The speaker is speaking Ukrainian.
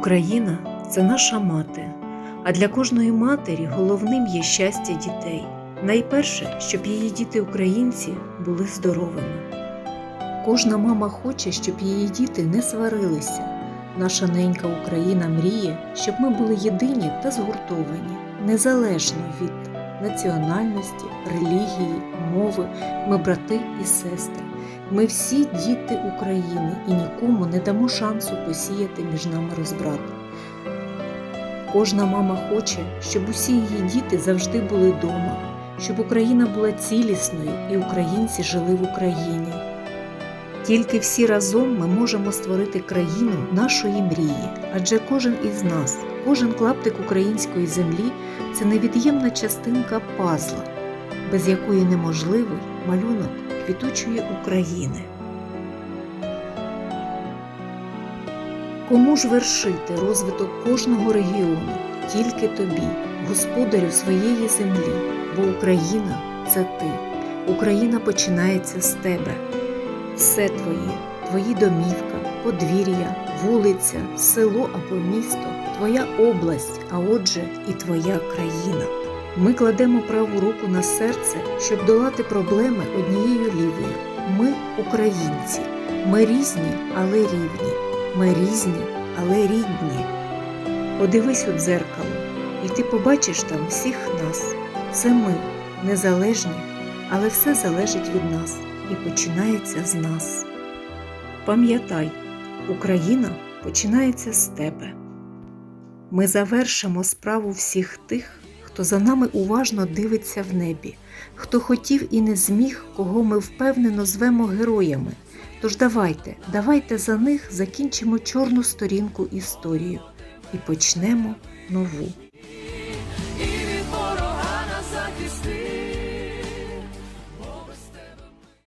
Україна це наша мати, а для кожної матері головним є щастя дітей. Найперше, щоб її діти-українці були здоровими. Кожна мама хоче, щоб її діти не сварилися. Наша ненька Україна мріє, щоб ми були єдині та згуртовані, незалежно від національності, релігії, мови, ми брати і сестри. Ми всі діти України і нікому не дамо шансу посіяти між нами розбрат. Кожна мама хоче, щоб усі її діти завжди були вдома, щоб Україна була цілісною і українці жили в Україні. Тільки всі разом ми можемо створити країну нашої мрії, адже кожен із нас, кожен клаптик української землі це невід'ємна частинка пазла, без якої неможливий малюнок квітучої України. Кому ж вершити розвиток кожного регіону? Тільки тобі, господарю своєї землі, бо Україна це ти. Україна починається з тебе. Все твоє, твої домівка, подвір'я, вулиця, село або місто, твоя область, а отже, і твоя країна. Ми кладемо праву руку на серце, щоб долати проблеми однією лівою. Ми українці. Ми різні, але рівні. Ми різні, але рідні. Подивись у дзеркало, і ти побачиш там всіх нас. Це ми, незалежні, але все залежить від нас і починається з нас. Пам'ятай, Україна починається з тебе. Ми завершимо справу всіх тих, хто за нами уважно дивиться в небі, хто хотів і не зміг, кого ми впевнено звемо героями. Тож давайте, давайте за них закінчимо чорну сторінку історію і почнемо нову.